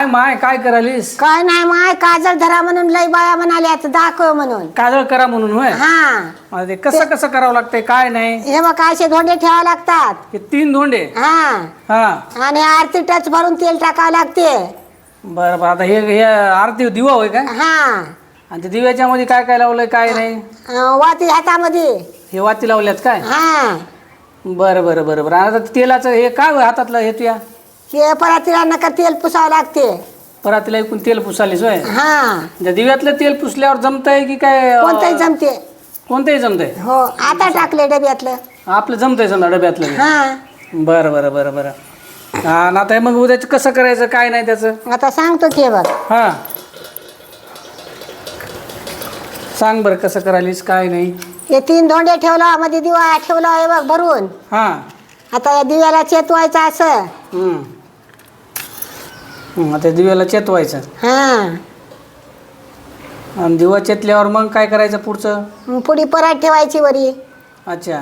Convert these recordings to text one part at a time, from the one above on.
काय माय काय करालीस काय नाही माय काजळ धरा म्हणून लय बाया म्हणाल्या आता दाखव म्हणून. काजळ करा म्हणून होय? हा. मला ते कसं कसं करावं लागतंय काय नाही? हे बघ असे धोंडे ठेवावे लागतात. हे तीन धोंडे? हा. हा. आणि आरती टच भरून तेल टाकावं लागते. बरं बरं आता हे हे आरती दिवा होय काय? हा. आणि ते दिव्याच्या मध्ये काय काय लावलंय काय नाही? अं, वाती हातामध्ये. हे वाती लावल्यात काय? हा. बरं बरं बरं बरं. आता तेलाचं हे काय होय हातातलं हे तुया? हे परातीला नका तेल पुसावं लागते. परातीला एकूण तेल पुसालीस होय? हा. म्हणजे दिव्यातलं तेल पुसल्यावर जमतंय की काय अं, कोणतंही जमते. कोणतंही जमतंय? हो आता टाकले डब्यातलं. आपलं जमतंय समजा डब्यातलं बी. हा. बरं बरं बरं बरं. हा ना आता हे मग उद्याच कसं करायचं काय नाही त्याचं? आता सांगतो की हे बघ. हा. सांग बरं कसं करायलीस काय नाही. हे तीन धोंडे ठेवला मध्ये दिवा ठेवला हे बघ भरून. हा. आता या दिव्याला चेतवायचं असं. हम्म. आता दिव्याला चेतवायचं. हा. आणि दिवा चेतल्यावर मग काय करायचं पुढचं? मग पुढी परात ठेवायची वरी. अच्छा.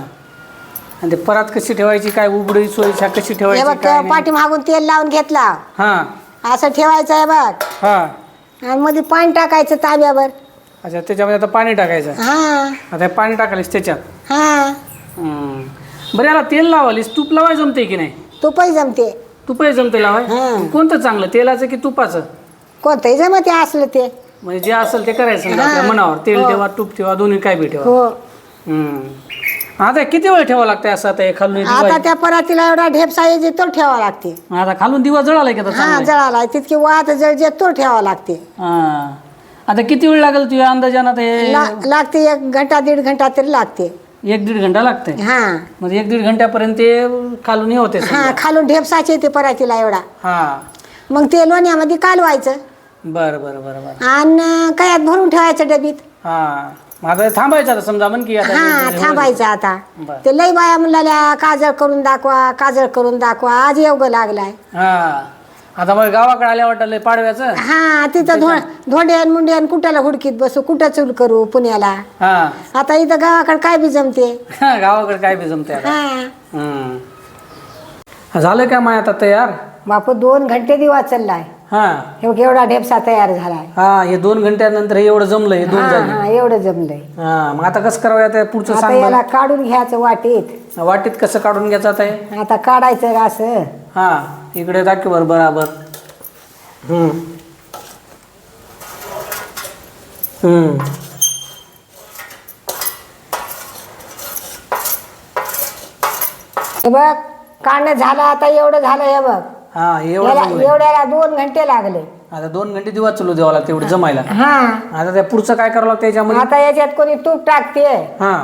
आणि ते परात कशी ठेवायची? काय उघडी सोयीच्या कशी हे ठेवायची? बघ काय नाही? पाठीमागून तेल लावून घेतला. हा. असं ठेवायचं आहे बघ. हा. आणि मध्ये पाणी टाकायचं ताब्यावर. अच्छा त्याच्यामध्ये आता पाणी टाकायचं. हा. आता हे पाणी टाकायलीस त्याच्यात. हा. बरं याला तेल लावालीस तूप लावाय जमते की नाही? तुपही जमते. तुपही जमते लावाय. हा. कोणतं चांगलं? तेलाचं की तुपाचं? कोणतंही जमते असलं ते. म्हणजे जे असेल ते करायचं. आपल्या मनावर. तेल हो. ठेवा तूप ठेवा दोन्ही काय बी ठेवा. हो. हम्म. आता किती वेळ ठेवावं लागतं असं आता हे खालून हे आता त्या परातीला एवढा ढेपसा येते तो ठेवावा लागते. आता खालून दिवा जळाला की आता हा चांगला? जळाला तितकी वात जळजे तो ठेवावा लागते. हा. आता किती वेळ लागेल तुझ्या अंदाजानं ला- लागते एक घंटा दीड घंटा तरी लागते. एक दीड घंटा लागते हा. म्हणजे एक दीड घंट्यापर्यंत ते खालून हे होते. हा खालून ढेपसाचे येते परातीला एवढा. हा. मग ते लोण्यामध्ये कालवायचं बरं बरं बरं बरं. आणि कयात भरून ठेवायचं डबीत. हा. मग आता थांबायचं आता समजा म्हण की आता हा थांबायचं आता. बरं. ते लई बाया म्हणल्या काजळ करून दाखवा काजळ करून दाखवा आज येवगं लागलाय. हा. आता मग गावाकडे आल्या वाटलं पाडव्याचं. हा तिथं धो धोंड्यान मुंड्यान कुठ्याला हुडकीत बसू? कुठं चूल करू पुण्याला? हा. आता इथं गावाकडे काय बी जमते? गावाकडे काय बी जमते आता. हा. हम्म. झालं का माय आता तयार? बापू दोन घंटे दिवा चाललाय. हा. हे बघ, एवढा ढेपसा तयार झालाय. हा हे दोन घंट्यानंतर हे एवढं जमलं हे दोन हा झाले हा एवढं जमलंय. हा मग आता कसं करावं आता पुढचं आता सांग याला काढून घ्यायचं वाटीत. वाटीत कसं काढून घ्यायचं आता हे? आता काढायचं असं? हा इकडे दाखव बरं बराबर. हम्म. हम्म. हे बघ काढणं झालं आता एवढं झालं हे बघ. हा एवढं याला. एवढ्याला दोन घंटे लागले. आता दोन घंटे दिवा चालू द्यावा लागतं एवढं जमायला. हा. आता त्या पुढचं काय करावं लागतं याच्यामध्ये? आता याच्यात कोणी तूप टाकते. हा.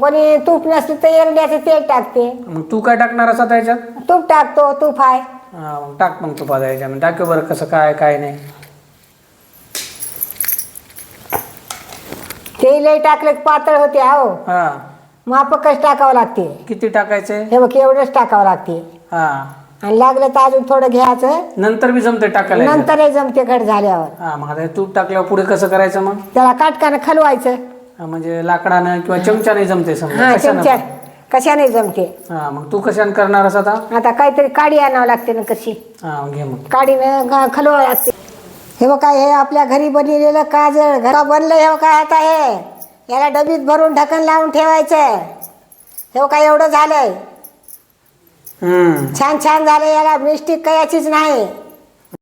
कोणी तूप नसलं तर एरड्याचं तेल टाकते. मग तू काय टाकणार असं आता याच्यात? तूप टाकतो तूप आहे. हा मग टाक मग तुपात याच्यामध्ये. टाक बरं कसं काय काय नाही. ते लय टाकलं की पातळ होते हो. हा. मापकच टाकावं लागते. किती टाकायचे? हे बघ एवढंच टाकावं लागते. हा. आणि लागलं तर अजून थोडं घ्यायचं. नंतर बी जमते टाकायला याच्यात. नंतर जमते घट झाल्यावर. हा मग आता हे तूप टाकल्यावर पुढे कसं करायचं मग? त्याला काटकानं खलवायचं. हा, म्हणजे लाकडानं किंवा चमच्याने जमते समजा. हा कशानं? चमच्या. कशाने जमते? हा मग तू कशाने करणार असं आता? आता काहीतरी काडी आणावं लागते ना कशी. हा घे मग. काडीनं गा- खलवावं लागते. हे बघ काय हे आपल्या घरी बनलेलं काजळ. घरा बनलं हे बघ काय आता हे. याला डबीत भरून ढक्कन लावून ठेवायचं. हे बघ काय एवढं झालंय. छान छान झालं याला. मिस्टेक कयाचीच नाही.